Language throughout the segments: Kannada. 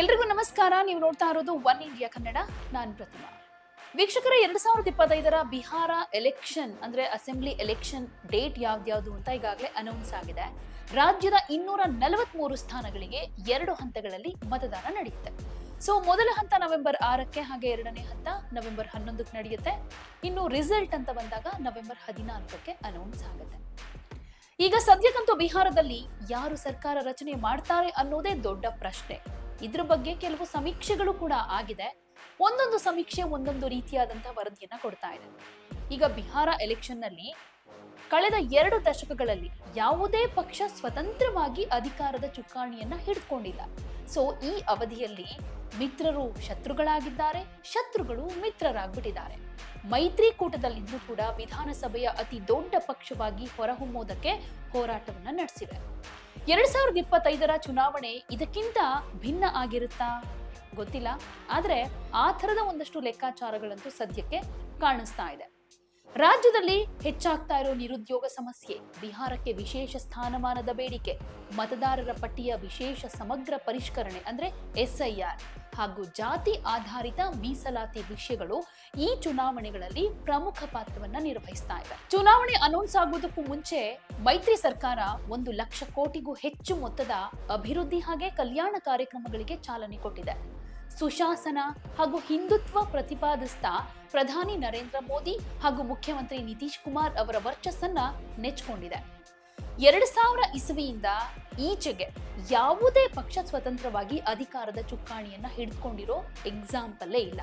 ಎಲ್ರಿಗೂ ನಮಸ್ಕಾರ. ನೀವು ನೋಡ್ತಾ ಇರೋದು ಒನ್ ಇಂಡಿಯಾ ಕನ್ನಡ. ನಾನು ಪ್ರತಿಮಾ. ವೀಕ್ಷಕರ, ಎರಡ್ ಸಾವಿರದ ಇಪ್ಪತ್ತೈದರ ಬಿಹಾರ ಎಲೆಕ್ಷನ್, ಅಂದ್ರೆ ಅಸೆಂಬ್ಲಿ ಎಲೆಕ್ಷನ್ ಡೇಟ್ ಯಾವ್ದ್ಯಾವ್ದು ಅಂತ ಈಗಾಗಲೇ ಅನೌನ್ಸ್ ಆಗಿದೆ. ರಾಜ್ಯದ ಇನ್ನೂರ ನಲವತ್ಮೂರು ಸ್ಥಾನಗಳಿಗೆ ಎರಡು ಹಂತಗಳಲ್ಲಿ ಮತದಾನ ನಡೆಯುತ್ತೆ. ಸೊ ಮೊದಲ ಹಂತ ನವೆಂಬರ್ ಆರಕ್ಕೆ, ಹಾಗೆ ಎರಡನೇ ಹಂತ ನವೆಂಬರ್ ಹನ್ನೊಂದಕ್ಕೆ ನಡೆಯುತ್ತೆ. ಇನ್ನು ರಿಸಲ್ಟ್ ಅಂತ ಬಂದಾಗ ನವೆಂಬರ್ ಹದಿನಾಲ್ಕಕ್ಕೆ ಅನೌನ್ಸ್ ಆಗುತ್ತೆ. ಈಗ ಸದ್ಯಕ್ಕಂತೂ ಬಿಹಾರದಲ್ಲಿ ಯಾರು ಸರ್ಕಾರ ರಚನೆ ಮಾಡ್ತಾರೆ ಅನ್ನೋದೇ ದೊಡ್ಡ ಪ್ರಶ್ನೆ. ಇದ್ರ ಬಗ್ಗೆ ಕೆಲವು ಸಮೀಕ್ಷೆಗಳು ಕೂಡ ಆಗಿದೆ. ಒಂದೊಂದು ಸಮೀಕ್ಷೆ ಒಂದೊಂದು ರೀತಿಯಾದಂತಹ ವರದಿಯನ್ನ ಕೊಡ್ತಾ ಇದೆ. ಈಗ ಬಿಹಾರ ಎಲೆಕ್ಷನ್ನಲ್ಲಿ ಕಳೆದ ಎರಡು ದಶಕಗಳಲ್ಲಿ ಯಾವುದೇ ಪಕ್ಷ ಸ್ವತಂತ್ರವಾಗಿ ಅಧಿಕಾರದ ಚುಕ್ಕಾಣಿಯನ್ನ ಹಿಡ್ಕೊಂಡಿಲ್ಲ. ಸೊ ಈ ಅವಧಿಯಲ್ಲಿ ಮಿತ್ರರು ಶತ್ರುಗಳಾಗಿದ್ದಾರೆ, ಶತ್ರುಗಳು ಮಿತ್ರರಾಗ್ಬಿಟ್ಟಿದ್ದಾರೆ. ಮೈತ್ರಿಕೂಟದಲ್ಲಿದ್ದು ಕೂಡ ವಿಧಾನಸಭೆಯ ಅತಿ ದೊಡ್ಡ ಪಕ್ಷವಾಗಿ ಹೊರಹೊಮ್ಮೋದಕ್ಕೆ ಹೋರಾಟವನ್ನ ನಡೆಸಿವೆ. ಎರಡ್ ಸಾವಿರದ ಇಪ್ಪತ್ತೈದರ ಚುನಾವಣೆ ಇದಕ್ಕಿಂತ ಭಿನ್ನ ಆಗಿರುತ್ತಾ? ಗೊತ್ತಿಲ್ಲ. ಆದರೆ ಆ ಥರದ ಒಂದಷ್ಟು ಲೆಕ್ಕಾಚಾರಗಳಂತೂ ಸದ್ಯಕ್ಕೆ ಕಾಣಿಸ್ತಾ ಇದೆ. ರಾಜ್ಯದಲ್ಲಿ ಹೆಚ್ಚಾಗ್ತಾ ಇರೋ ನಿರುದ್ಯೋಗ ಸಮಸ್ಯೆ, ಬಿಹಾರಕ್ಕೆ ವಿಶೇಷ ಸ್ಥಾನಮಾನದ ಬೇಡಿಕೆ, ಮತದಾರರ ಪಟ್ಟಿಯ ವಿಶೇಷ ಸಮಗ್ರ ಪರಿಷ್ಕರಣೆ ಅಂದ್ರೆ ಎಸ್ಐಆರ್. ಹಾಗೂ ಜಾತಿ ಆಧಾರಿತ ಮೀಸಲಾತಿ ವಿಷಯಗಳು ಈ ಚುನಾವಣೆಗಳಲ್ಲಿ ಪ್ರಮುಖ ಪಾತ್ರವನ್ನ ನಿರ್ವಹಿಸ್ತಾ ಇದೆ ಚುನಾವಣೆ ಅನೌನ್ಸ್ ಆಗುವುದಕ್ಕೂ ಮುಂಚೆ ಮೈತ್ರಿ ಸರ್ಕಾರ ಒಂದು ಲಕ್ಷ ಕೋಟಿಗೂ ಹೆಚ್ಚು ಮೊತ್ತದ ಅಭಿವೃದ್ಧಿ ಹಾಗೆ ಕಲ್ಯಾಣ ಕಾರ್ಯಕ್ರಮಗಳಿಗೆ ಚಾಲನೆ ಕೊಟ್ಟಿದೆ. ಸುಶಾಸನ ಹಾಗೂ ಹಿಂದುತ್ವ ಪ್ರತಿಪಾದಿಸ್ತಾ ಪ್ರಧಾನಿ ನರೇಂದ್ರ ಮೋದಿ ಹಾಗೂ ಮುಖ್ಯಮಂತ್ರಿ ನಿತೀಶ್ ಕುಮಾರ್ ಅವರ ವರ್ಚಸ್ಸನ್ನ ನೆಚ್ಚಿಕೊಂಡಿದೆ. ಎರಡು ಸಾವಿರ ಇಸವಿಯಿಂದ ಈಚೆಗೆ ಯಾವುದೇ ಪಕ್ಷ ಸ್ವತಂತ್ರವಾಗಿ ಅಧಿಕಾರದ ಚುಕ್ಕಾಣಿಯನ್ನ ಹಿಡಿದುಕೊಂಡಿರೋ ಎಕ್ಸಾಂಪಲ್ಲೇ ಇಲ್ಲ.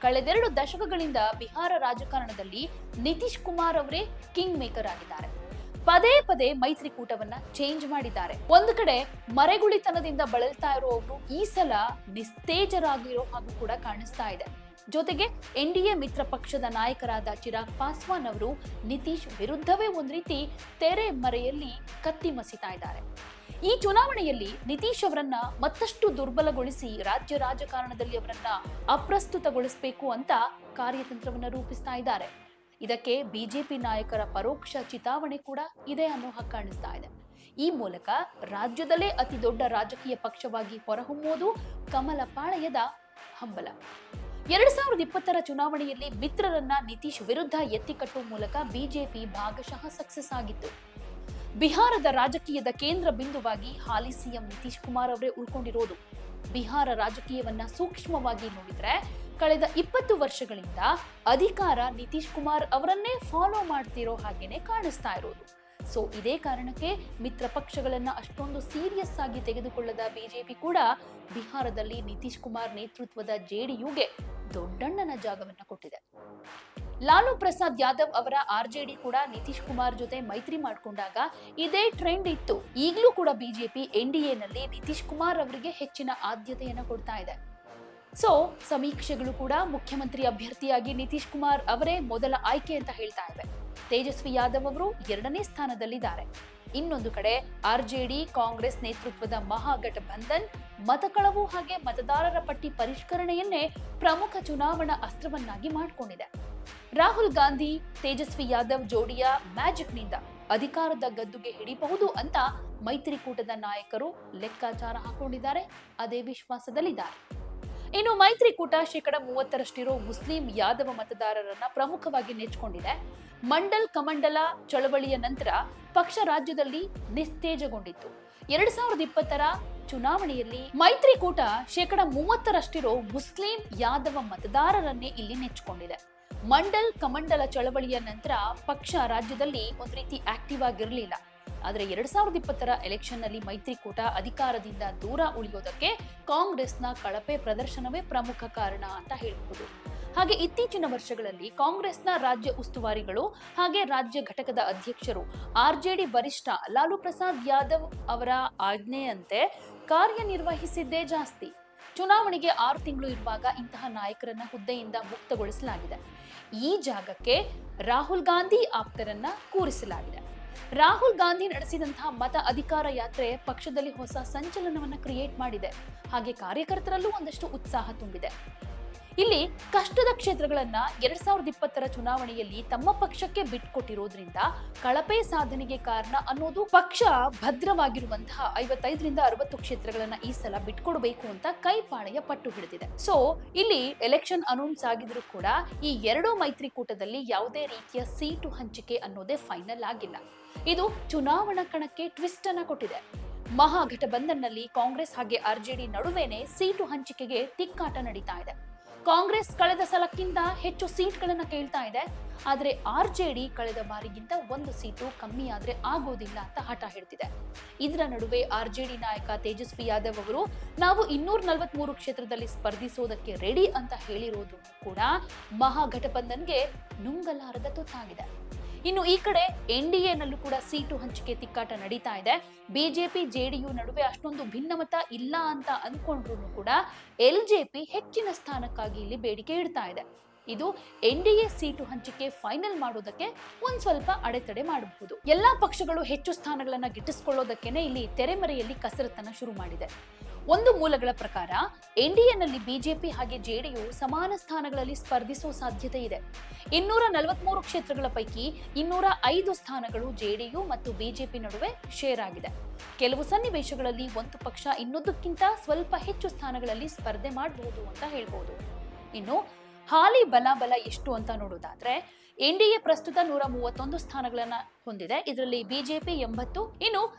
ಕಳೆದೆರಡು ದಶಕಗಳಿಂದ ಬಿಹಾರ ರಾಜಕಾರಣದಲ್ಲಿ ನಿತೀಶ್ ಕುಮಾರ್ ಅವರೇ ಕಿಂಗ್ ಮೇಕರ್ ಆಗಿದ್ದಾರೆ. ಪದೇ ಪದೇ ಮೈತ್ರಿಕೂಟವನ್ನ ಚೇಂಜ್ ಮಾಡಿದ್ದಾರೆ. ಒಂದು ಕಡೆ ಮರೆಗುಳಿತನದಿಂದ ಬಳಲ್ತಾ ಇರುವವರು ಈ ಸಲ ನಿಸ್ತೇಜರಾಗಿರೋ ಹಾಗೂ ಕೂಡ ಕಾಣಿಸ್ತಾ ಇದೆ. ಜೊತೆಗೆ ಎನ್ ಡಿ ಎ ಮಿತ್ರ ಪಕ್ಷದ ನಾಯಕರಾದ ಚಿರಾಗ್ ಪಾಸ್ವಾನ್ ಅವರು ನಿತೀಶ್ ವಿರುದ್ಧವೇ ಒಂದು ರೀತಿ ತೆರೆ ಮರೆಯಲ್ಲಿ ಕತ್ತಿ ಮಸಿತಾ ಇದ್ದಾರೆ. ಈ ಚುನಾವಣೆಯಲ್ಲಿ ನಿತೀಶ್ ಅವರನ್ನ ಮತ್ತಷ್ಟು ದುರ್ಬಲಗೊಳಿಸಿ ರಾಜ್ಯ ರಾಜಕಾರಣದಲ್ಲಿ ಅವರನ್ನ ಅಪ್ರಸ್ತುತಗೊಳಿಸಬೇಕು ಅಂತ ಕಾರ್ಯತಂತ್ರವನ್ನು ರೂಪಿಸ್ತಾ ಇದ್ದಾರೆ. ಇದಕ್ಕೆ ಬಿಜೆಪಿ ನಾಯಕರ ಪರೋಕ್ಷ ಚಿತಾವಣೆ ಕೂಡ ಇದೆ ಅನ್ನೋ ಹಾಗೆ ಕಾಣಿಸ್ತಾ ಇದೆ. ಈ ಮೂಲಕ ರಾಜ್ಯದಲ್ಲೇ ಅತಿ ದೊಡ್ಡ ರಾಜಕೀಯ ಪಕ್ಷವಾಗಿ ಹೊರಹೊಮ್ಮುವುದು ಕಮಲ ಪಾಳಯದ ಹಂಬಲ. ಎರಡ್ ಸಾವಿರದ ಇಪ್ಪತ್ತರ ಚುನಾವಣೆಯಲ್ಲಿ ಮಿತ್ರರನ್ನ ನಿತೀಶ್ ವಿರುದ್ಧ ಎತ್ತಿಕಟ್ಟುವ ಮೂಲಕ ಬಿಜೆಪಿ ಭಾಗಶಃ ಸಕ್ಸಸ್ ಆಗಿತ್ತು. ಬಿಹಾರದ ರಾಜಕೀಯದ ಕೇಂದ್ರ ಬಿಂದುವಾಗಿ ಹಾಲಿ ಸಿಎಂ ನಿತೀಶ್ ಕುಮಾರ್ ಅವರೇ ಉಳ್ಕೊಂಡಿರೋದು. ಬಿಹಾರ ರಾಜಕೀಯವನ್ನ ಸೂಕ್ಷ್ಮವಾಗಿ ನೋಡಿದ್ರೆ ಕಳೆದ ಇಪ್ಪತ್ತು ವರ್ಷಗಳಿಂದ ಅಧಿಕಾರ ನಿತೀಶ್ ಕುಮಾರ್ ಅವರನ್ನೇ ಫಾಲೋ ಮಾಡ್ತಿರೋ ಹಾಗೇನೆ ಕಾಣಿಸ್ತಾ ಇರೋದು. ಸೊ, ಇದೇ ಕಾರಣಕ್ಕೆ ಮಿತ್ರ ಪಕ್ಷಗಳನ್ನ ಅಷ್ಟೊಂದು ಸೀರಿಯಸ್ ಆಗಿ ತೆಗೆದುಕೊಳ್ಳದ ಬಿಜೆಪಿ ಕೂಡ ಬಿಹಾರದಲ್ಲಿ ನಿತೀಶ್ ಕುಮಾರ್ ನೇತೃತ್ವದ ಜೆಡಿಯುಗೆ ದೊಡ್ಡಣ್ಣನ ಜಾಗವನ್ನ ಕೊಟ್ಟಿದೆ. ಲಾಲು ಪ್ರಸಾದ್ ಯಾದವ್ ಅವರ ಆರ್ಜೆಡಿ ಕೂಡ ನಿತೀಶ್ ಕುಮಾರ್ ಜೊತೆ ಮೈತ್ರಿ ಮಾಡಿಕೊಂಡಾಗ ಇದೇ ಟ್ರೆಂಡ್ ಇತ್ತು. ಈಗಲೂ ಕೂಡ ಬಿಜೆಪಿ ಎನ್ ಡಿ ಎನಲ್ಲಿ ನಿತೀಶ್ ಕುಮಾರ್ ಅವರಿಗೆ ಹೆಚ್ಚಿನ ಆದ್ಯತೆಯನ್ನು ಕೊಡ್ತಾ ಇದೆ. ಸೊ ಸಮೀಕ್ಷೆಗಳು ಕೂಡ ಮುಖ್ಯಮಂತ್ರಿ ಅಭ್ಯರ್ಥಿಯಾಗಿ ನಿತೀಶ್ ಕುಮಾರ್ ಅವರೇ ಮೊದಲ ಆಯ್ಕೆ ಅಂತ ಹೇಳ್ತಾ ಇವೆ. ತೇಜಸ್ವಿ ಯಾದವ್ ಅವರು ಎರಡನೇ ಸ್ಥಾನದಲ್ಲಿದ್ದಾರೆ. ಇನ್ನೊಂದು ಕಡೆ ಆರ್ಜೆಡಿ ಕಾಂಗ್ರೆಸ್ ನೇತೃತ್ವದ ಮಹಾಗಠಬಂಧನ್ ಮತಕಳವು ಹಾಗೆ ಮತದಾರರ ಪಟ್ಟಿ ಪರಿಷ್ಕರಣೆಯನ್ನೇ ಪ್ರಮುಖ ಚುನಾವಣಾ ಅಸ್ತ್ರವನ್ನಾಗಿ ಮಾಡಿಕೊಂಡಿದೆ. ರಾಹುಲ್ ಗಾಂಧಿ, ತೇಜಸ್ವಿ ಯಾದವ್ ಜೋಡಿಯ ಮ್ಯಾಜಿಕ್ನಿಂದ ಅಧಿಕಾರದ ಗದ್ದುಗೆ ಹಿಡಿಯಬಹುದು ಅಂತ ಮೈತ್ರಿಕೂಟದ ನಾಯಕರು ಲೆಕ್ಕಾಚಾರ ಹಾಕೊಂಡಿದ್ದಾರೆ. ಅದೇ ವಿಶ್ವಾಸದಲ್ಲಿದ್ದಾರೆ. ಇನ್ನು ಮೈತ್ರಿಕೂಟ ಶೇಕಡ ಮೂವತ್ತರಷ್ಟಿರೋ ಮುಸ್ಲಿಂ ಯಾದವ ಮತದಾರರನ್ನ ಪ್ರಮುಖವಾಗಿ ನೆಚ್ಚಿಕೊಂಡಿದೆ. ಮಂಡಲ್ ಕಮಂಡಲ ಚಳವಳಿಯ ನಂತರ ಪಕ್ಷ ರಾಜ್ಯದಲ್ಲಿ ನಿಸ್ತೇಜಗೊಂಡಿತ್ತು. ಎರಡ್ ಸಾವಿರದ ಇಪ್ಪತ್ತರ ಚುನಾವಣೆಯಲ್ಲಿ ಮೈತ್ರಿಕೂಟ ಶೇಕಡ ಮೂವತ್ತರಷ್ಟಿರೋ ಮುಸ್ಲಿಂ ಯಾದವ ಮತದಾರರನ್ನೇ ಇಲ್ಲಿ ನೆಚ್ಚಿಕೊಂಡಿದೆ. ಮಂಡಲ್ ಕಮಂಡಲ ಚಳವಳಿಯ ನಂತರ ಪಕ್ಷ ರಾಜ್ಯದಲ್ಲಿ ಒಂದು ರೀತಿ ಆಕ್ಟಿವ್ ಆಗಿರಲಿಲ್ಲ. ಆದರೆ ಎರಡ್ ಸಾವಿರದ ಇಪ್ಪತ್ತರ ಎಲೆಕ್ಷನ್ನಲ್ಲಿ ಮೈತ್ರಿಕೂಟ ಅಧಿಕಾರದಿಂದ ದೂರ ಉಳಿಯೋದಕ್ಕೆ ಕಾಂಗ್ರೆಸ್ನ ಕಳಪೆ ಪ್ರದರ್ಶನವೇ ಪ್ರಮುಖ ಕಾರಣ ಅಂತ ಹೇಳಬಹುದು ಹಾಗೆ ಇತ್ತೀಚಿನ ವರ್ಷಗಳಲ್ಲಿ ಕಾಂಗ್ರೆಸ್ನ ರಾಜ್ಯ ಉಸ್ತುವಾರಿಗಳು ಹಾಗೆ ರಾಜ್ಯ ಘಟಕದ ಅಧ್ಯಕ್ಷರು ಆರ್ಜೆಡಿ ವರಿಷ್ಠ ಲಾಲು ಪ್ರಸಾದ್ ಯಾದವ್ ಅವರ ಆಜ್ಞೆಯಂತೆ ಕಾರ್ಯನಿರ್ವಹಿಸಿದ್ದೇ ಜಾಸ್ತಿ. ಚುನಾವಣೆಗೆ ಆರು ತಿಂಗಳು ಇರುವಾಗ ಇಂತಹ ನಾಯಕರನ್ನ ಹುದ್ದೆಯಿಂದ ಮುಕ್ತಗೊಳಿಸಲಾಗಿದೆ. ಈ ಜಾಗಕ್ಕೆ ರಾಹುಲ್ ಗಾಂಧಿ ಆಪ್ತರನ್ನ ಕೂರಿಸಲಾಗಿದೆ. ರಾಹುಲ್ ಗಾಂಧಿ ನಡೆಸಿದಂತಹ ಮತ ಅಧಿಕಾರ ಯಾತ್ರೆ ಪಕ್ಷದಲ್ಲಿ ಹೊಸ ಸಂಚಲನವನ್ನು ಕ್ರಿಯೇಟ್ ಮಾಡಿದೆ. ಹಾಗೆ ಕಾರ್ಯಕರ್ತರಲ್ಲೂ ಒಂದಷ್ಟು ಉತ್ಸಾಹ ತುಂಬಿದೆ. ಇಲ್ಲಿ ಕಷ್ಟದ ಕ್ಷೇತ್ರಗಳನ್ನ ಎರಡ್ ಸಾವಿರದ ಇಪ್ಪತ್ತರ ಚುನಾವಣೆಯಲ್ಲಿ ತಮ್ಮ ಪಕ್ಷಕ್ಕೆ ಬಿಟ್ಕೊಟ್ಟಿರೋದ್ರಿಂದ ಕಳಪೆ ಸಾಧನೆಗೆ ಕಾರಣ ಅನ್ನೋದು ಪಕ್ಷ ಭದ್ರವಾಗಿರುವಂತಹ ಐವತ್ತೈದರಿಂದ ಅರವತ್ತು ಕ್ಷೇತ್ರಗಳನ್ನ ಈ ಸಲ ಬಿಟ್ಕೊಡ್ಬೇಕು ಅಂತ ಕೈಪಾಳೆಯ ಪಟ್ಟು ಹಿಡಿದಿದೆ. ಸೊ ಇಲ್ಲಿ ಎಲೆಕ್ಷನ್ ಅನೌನ್ಸ್ ಆಗಿದ್ರು ಕೂಡ ಈ ಎರಡೂ ಮೈತ್ರಿಕೂಟದಲ್ಲಿ ಯಾವುದೇ ರೀತಿಯ ಸೀಟು ಹಂಚಿಕೆ ಅನ್ನೋದೇ ಫೈನಲ್ ಆಗಿಲ್ಲ. ಇದು ಚುನಾವಣಾ ಕಣಕ್ಕೆ ಟ್ವಿಸ್ಟ್ ಅನ್ನ ಕೊಟ್ಟಿದೆ. ಮಹಾಗಠಬಂಧನ್ನಲ್ಲಿ ಕಾಂಗ್ರೆಸ್ ಹಾಗೆ ಆರ್ಜೆಡಿ ನಡುವೆನೆ ಸೀಟು ಹಂಚಿಕೆಗೆ ತಿಕ್ಕಾಟ ನಡೀತಾ ಇದೆ. ಕಾಂಗ್ರೆಸ್ ಕಳೆದ ಸಲಕ್ಕಿಂತ ಹೆಚ್ಚು ಸೀಟ್ಗಳನ್ನು ಕೇಳ್ತಾ ಇದೆ. ಆದ್ರೆ ಆರ್ಜೆಡಿ ಕಳೆದ ಬಾರಿಗಿಂತ ಒಂದು ಸೀಟು ಕಮ್ಮಿ ಆದರೆ ಆಗೋದಿಲ್ಲ ಅಂತ ಹಠ ಹೇಳ್ತಿದೆ. ಇದರ ನಡುವೆ ಆರ್ಜೆಡಿ ನಾಯಕ ತೇಜಸ್ವಿ ಯಾದವ್ ಅವರು, ನಾವು ಇನ್ನೂರ ನಲವತ್ಮೂರು ಕ್ಷೇತ್ರದಲ್ಲಿ ಸ್ಪರ್ಧಿಸೋದಕ್ಕೆ ರೆಡಿ ಅಂತ ಹೇಳಿರೋದು ಕೂಡ ಮಹಾಗಠಬಂಧನ್ಗೆ ನುಂಗಲಾರದ ತುತ್ತಾಗಿದೆ. ಇನ್ನು ಈ ಕಡೆ ಎನ್ ಡಿ ಎನಲ್ಲೂ ಕೂಡ ಸೀಟು ಹಂಚಿಕೆ ತಿಕ್ಕಾಟ ನಡೀತಾ ಇದೆ. ಬಿಜೆಪಿ ಜೆಡಿಯು ನಡುವೆ ಅಷ್ಟೊಂದು ಭಿನ್ನಮತ ಇಲ್ಲ ಅಂತ ಅಂದ್ಕೊಂಡ್ರು ಕೂಡ ಎಲ್ ಜೆ ಪಿ ಹೆಚ್ಚಿನ ಸ್ಥಾನಕ್ಕಾಗಿ ಇಲ್ಲಿ ಬೇಡಿಕೆ ಇಡ್ತಾ ಇದೆ. ಇದು ಎನ್ ಡಿ ಎ ಸೀಟು ಹಂಚಿಕೆ ಫೈನಲ್ ಮಾಡೋದಕ್ಕೆ ಒಂದ್ ಸ್ವಲ್ಪ ಅಡೆತಡೆ ಮಾಡಬಹುದು. ಎಲ್ಲಾ ಪಕ್ಷಗಳು ಹೆಚ್ಚು ಸ್ಥಾನಗಳನ್ನ ಗಿಟ್ಟಿಸ್ಕೊಳ್ಳೋದಕ್ಕೇನೆ ಇಲ್ಲಿ ತೆರೆಮರೆಯಲ್ಲಿ ಕಸರತ್ತನ್ನ ಶುರು ಮಾಡಿದೆ. ಒಂದು ಮೂಲಗಳ ಪ್ರಕಾರ ಎನ್ಡಿಎನಲ್ಲಿ ಬಿಜೆಪಿ ಹಾಗೆ ಜೆಡಿಯು ಸಮಾನ ಸ್ಥಾನಗಳಲ್ಲಿ ಸ್ಪರ್ಧಿಸುವ ಸಾಧ್ಯತೆ ಇದೆ. ಇನ್ನೂರ ನಲವತ್ಮೂರು ಕ್ಷೇತ್ರಗಳ ಪೈಕಿ ಇನ್ನೂರ ಐದು ಸ್ಥಾನಗಳು ಜೆಡಿಯು ಮತ್ತು ಬಿಜೆಪಿ ನಡುವೆ ಶೇರ್ ಆಗಿದೆ. ಕೆಲವು ಸನ್ನಿವೇಶಗಳಲ್ಲಿ ಒಂದು ಪಕ್ಷ ಇನ್ನೊಂದಕ್ಕಿಂತ ಸ್ವಲ್ಪ ಹೆಚ್ಚು ಸ್ಥಾನಗಳಲ್ಲಿ ಸ್ಪರ್ಧೆ ಮಾಡಬಹುದು ಅಂತ ಹೇಳ್ಬೋದು. ಇನ್ನು, ಹಾಲಿ ಬಲಾಬಲ ಎಷ್ಟು ಅಂತ ನೋಡೋದಾದ್ರೆ ಎನ್ಡಿಎ ಪ್ರಸ್ತುತ ನೂರ ಮೂವತ್ತೊಂದು ಸ್ಥಾನಗಳನ್ನ ಹೊಂದಿದೆ. ಇದರಲ್ಲಿ ಬಿಜೆಪಿ ಎಂಬತ್ತು, ಇನ್ನು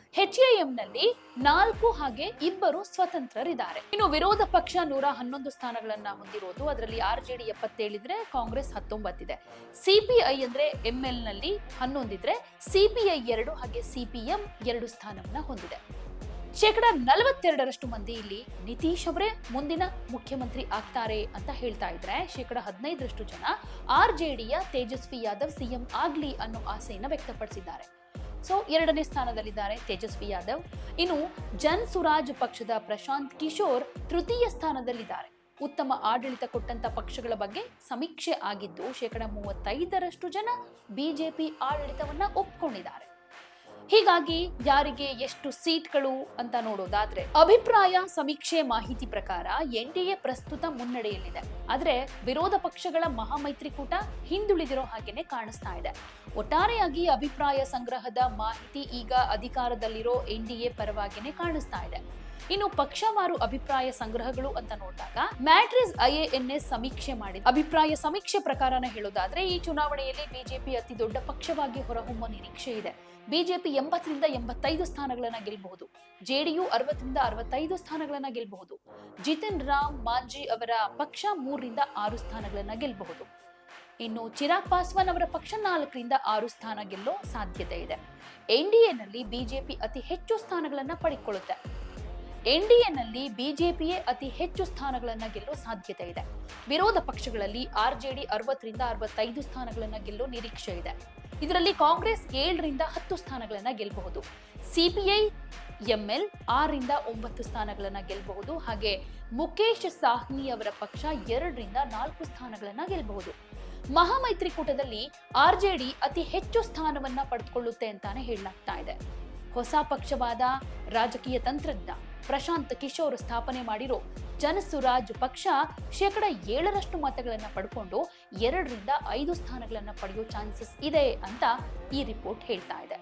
ನಲ್ಲಿ ನಾಲ್ಕು ಹಾಗೆ ಇಬ್ಬರು ಸ್ವತಂತ್ರರಿದ್ದಾರೆ. ಇನ್ನು ವಿರೋಧ ಪಕ್ಷ ನೂರ ಹನ್ನೊಂದು ಸ್ಥಾನಗಳನ್ನ ಹೊಂದಿರೋದು. ಅದರಲ್ಲಿ ಆರ್ ಜೆ ಡಿ ಎಪ್ಪತ್ತೇಳಿದ್ರೆ ಕಾಂಗ್ರೆಸ್ ಹತ್ತೊಂಬತ್ತಿದೆ. ಸಿಪಿಐ ಅಂದ್ರೆ ಎಂಎಲ್ನಲ್ಲಿ ಹನ್ನೊಂದಿದ್ರೆ ಸಿಪಿಐ ಎರಡು ಹಾಗೆ ಸಿಪಿಎಂ ಎರಡು ಸ್ಥಾನವನ್ನ ಹೊಂದಿದೆ. ಶೇಕಡ ನಲವತ್ತೆರಡರಷ್ಟು ಮಂದಿ ಇಲ್ಲಿ ನಿತೀಶ್ ಅವರೇ ಮುಂದಿನ ಮುಖ್ಯಮಂತ್ರಿ ಆಗ್ತಾರೆ ಅಂತ ಹೇಳ್ತಾ ಇದ್ರೆ ಶೇಕಡ ಹದಿನೈದರಷ್ಟು ಜನ ಆರ್ ಜೆಡಿಯ ತೇಜಸ್ವಿ ಯಾದವ್ ಸಿಎಂ ಆಗ್ಲಿ ಅನ್ನೋ ಆಸೆಯನ್ನು ವ್ಯಕ್ತಪಡಿಸಿದ್ದಾರೆ. ಸೊ, ಎರಡನೇ ಸ್ಥಾನದಲ್ಲಿದ್ದಾರೆ ತೇಜಸ್ವಿ ಯಾದವ್. ಇನ್ನು ಜನ್ ಸುರಾಜ್ ಪಕ್ಷದ ಪ್ರಶಾಂತ್ ಕಿಶೋರ್ ತೃತೀಯ ಸ್ಥಾನದಲ್ಲಿದ್ದಾರೆ. ಉತ್ತಮ ಆಡಳಿತ ಕೊಟ್ಟಂತ ಪಕ್ಷಗಳ ಬಗ್ಗೆ ಸಮೀಕ್ಷೆ ಆಗಿದ್ದು ಶೇಕಡ ಮೂವತ್ತೈದರಷ್ಟು ಜನ ಬಿಜೆಪಿ ಆಡಳಿತವನ್ನ ಒಪ್ಕೊಂಡಿದ್ದಾರೆ. ಹೀಗಾಗಿ ಯಾರಿಗೆ ಎಷ್ಟು ಸೀಟ್ಗಳು ಅಂತ ನೋಡೋದಾದ್ರೆ ಅಭಿಪ್ರಾಯ ಸಮೀಕ್ಷೆ ಮಾಹಿತಿ ಪ್ರಕಾರ ಎನ್ಡಿಎ ಪ್ರಸ್ತುತ ಮುನ್ನಡೆಯಲ್ಲಿದೆ. ಆದ್ರೆ ವಿರೋಧ ಪಕ್ಷಗಳ ಮಹಾಮೈತ್ರಿಕೂಟ ಹಿಂದುಳಿದಿರೋ ಹಾಗೇನೆ ಕಾಣಿಸ್ತಾ ಇದೆ. ಒಟ್ಟಾರೆಯಾಗಿ ಅಭಿಪ್ರಾಯ ಸಂಗ್ರಹದ ಮಾಹಿತಿ ಈಗ ಅಧಿಕಾರದಲ್ಲಿರೋ ಎನ್ ಡಿ ಎ ಪರವಾಗಿನೇ ಕಾಣಿಸ್ತಾ ಇದೆ. ಇನ್ನು ಪಕ್ಷವಾರು ಅಭಿಪ್ರಾಯ ಸಂಗ್ರಹಗಳು ಅಂತ ನೋಡಿದಾಗ ಮ್ಯಾಟ್ರಿಸ್ ಐಎಎನ್ಎಸ್ ಸಮೀಕ್ಷೆ ಮಾಡಿದ. ಅಭಿಪ್ರಾಯ ಸಮೀಕ್ಷೆ ಪ್ರಕಾರನ ಹೇಳೋದಾದ್ರೆ ಈ ಚುನಾವಣೆಯಲ್ಲಿ ಬಿಜೆಪಿ ಅತಿ ದೊಡ್ಡ ಪಕ್ಷವಾಗಿ ಹೊರಹೊಮ್ಮುವ ನಿರೀಕ್ಷೆ ಇದೆ. ಬಿಜೆಪಿ ಎಂಬತ್ತರಿಂದ ಎಂಬತ್ತೈದು ಸ್ಥಾನಗಳನ್ನ ಗೆಲ್ಲಬಹುದು ಜೆಡಿಯು ಅರವತ್ತರಿಂದ ಅರವತ್ತೈದು ಸ್ಥಾನಗಳನ್ನ ಗೆಲ್ಲಬಹುದು ಜಿತಿನ್ ರಾಮ್ ಮಾಂಜಿ ಅವರ ಪಕ್ಷ ಮೂರರಿಂದ ಆರು ಸ್ಥಾನಗಳನ್ನ ಗೆಲ್ಲಬಹುದು ಇನ್ನು ಚಿರಾಗ್ ಪಾಸ್ವಾನ್ ಅವರ ಪಕ್ಷ ನಾಲ್ಕರಿಂದ ಆರು ಸ್ಥಾನ ಗೆಲ್ಲೋ ಸಾಧ್ಯತೆ ಇದೆ. ಎನ್ಡಿಎನಲ್ಲಿ ಬಿಜೆಪಿ ಅತಿ ಹೆಚ್ಚು ಸ್ಥಾನಗಳನ್ನು ಪಡೆದುಕೊಳ್ಳುತ್ತೆ. ಎನ್ಡಿಎನಲ್ಲಿ ಬಿಜೆಪಿಯೇ ಅತಿ ಹೆಚ್ಚು ಸ್ಥಾನಗಳನ್ನು ಗೆಲ್ಲೋ ಸಾಧ್ಯತೆ ಇದೆ ವಿರೋಧ ಪಕ್ಷಗಳಲ್ಲಿ ಆರ್ಜೆಡಿ ಅರವತ್ತರಿಂದ ಅರವತ್ತೈದು ಸ್ಥಾನಗಳನ್ನು ಗೆಲ್ಲೋ ನಿರೀಕ್ಷೆ ಇದೆ ಇದರಲ್ಲಿ ಕಾಂಗ್ರೆಸ್ ಏಳರಿಂದ ಹತ್ತು ಸ್ಥಾನಗಳನ್ನು ಗೆಲ್ಲಬಹುದು. ಸಿಪಿಐ, ಎಂಎಲ್ ಆರರಿಂದ ಒಂಬತ್ತು ಸ್ಥಾನಗಳನ್ನು ಗೆಲ್ಲಬಹುದು. ಹಾಗೆ ಮುಖೇಶ್ ಸಾಹ್ನಿ ಅವರ ಪಕ್ಷ ಎರಡರಿಂದ ನಾಲ್ಕು ಸ್ಥಾನಗಳನ್ನು ಗೆಲ್ಲಬಹುದು. ಮಹಾಮೈತ್ರಿಕೂಟದಲ್ಲಿ ಆರ್ಜೆಡಿ ಅತಿ ಹೆಚ್ಚು ಸ್ಥಾನವನ್ನ ಪಡೆದುಕೊಳ್ಳುತ್ತೆ ಅಂತಾನೆ ಹೇಳಲಾಗ್ತಾ ಇದೆ. ಹೊಸ ಪಕ್ಷವಾದ ರಾಜಕೀಯ ತಂತ್ರಜ್ಞ ಪ್ರಶಾಂತ್ ಕಿಶೋರ್ ಸ್ಥಾಪನೆ ಮಾಡಿರೋ ಜನಸುರಾಜ್ ಪಕ್ಷ ಶೇಕಡ ಏಳರಷ್ಟು ಮತಗಳನ್ನು ಪಡ್ಕೊಂಡು ಎರಡರಿಂದ ಐದು ಸ್ಥಾನಗಳನ್ನು ಪಡೆಯೋ ಚಾನ್ಸಸ್ ಇದೆ ಅಂತ ಈ ರಿಪೋರ್ಟ್ ಹೇಳ್ತಾ ಇದೆ.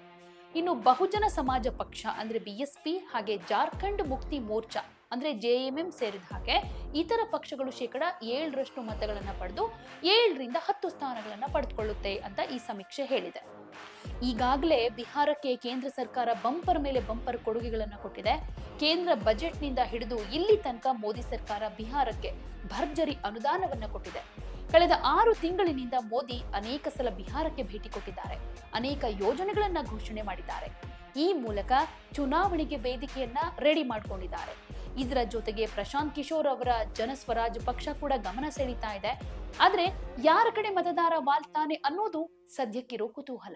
ಇನ್ನು ಬಹುಜನ ಸಮಾಜ ಪಕ್ಷ ಅಂದ್ರೆ ಬಿಎಸ್ಪಿ ಹಾಗೆ ಜಾರ್ಖಂಡ್ ಮುಕ್ತಿ ಮೋರ್ಚಾ ಅಂದ್ರೆ ಜೆಎಂಎಂ ಸೇರಿದ ಹಾಗೆ ಇತರ ಪಕ್ಷಗಳು ಶೇಕಡ ಏಳರಷ್ಟು ಮತಗಳನ್ನು ಪಡೆದು ಏಳರಿಂದ ಹತ್ತು ಸ್ಥಾನಗಳನ್ನು ಪಡೆದುಕೊಳ್ಳುತ್ತೆ ಅಂತ ಈ ಸಮೀಕ್ಷೆ ಹೇಳಿದೆ. ಈಗಾಗಲೇ ಬಿಹಾರಕ್ಕೆ ಕೇಂದ್ರ ಸರ್ಕಾರ ಬಂಪರ್ ಮೇಲೆ ಬಂಪರ್ ಕೊಡುಗೆಗಳನ್ನು ಕೊಟ್ಟಿದೆ. ಕೇಂದ್ರ ಬಜೆಟ್ನಿಂದ ಹಿಡಿದು ಇಲ್ಲಿ ತನಕ ಮೋದಿ ಸರ್ಕಾರ ಬಿಹಾರಕ್ಕೆ ಭರ್ಜರಿ ಅನುದಾನವನ್ನು ಕೊಟ್ಟಿದೆ. ಕಳೆದ ಆರು ತಿಂಗಳಿನಿಂದ ಮೋದಿ ಅನೇಕ ಸಲ ಬಿಹಾರಕ್ಕೆ ಭೇಟಿ ಕೊಟ್ಟಿದ್ದಾರೆ. ಅನೇಕ ಯೋಜನೆಗಳನ್ನ ಘೋಷಣೆ ಮಾಡಿದ್ದಾರೆ. ಈ ಮೂಲಕ ಚುನಾವಣೆಗೆ ವೇದಿಕೆಯನ್ನ ರೆಡಿ ಮಾಡ್ಕೊಂಡಿದ್ದಾರೆ. ಇದರ ಜೊತೆಗೆ ಪ್ರಶಾಂತ್ ಕಿಶೋರ್ ಅವರ ಜನಸ್ವರಾಜ್ ಪಕ್ಷ ಕೂಡ ಗಮನ ಸೆಳೀತಾ ಇದೆ. ಆದ್ರೆ ಯಾರ ಕಡೆ ಮತದಾರ ವಾಲ್ತಾನೆ ಅನ್ನೋದು ಸದ್ಯಕ್ಕಿರೋ ಕುತೂಹಲ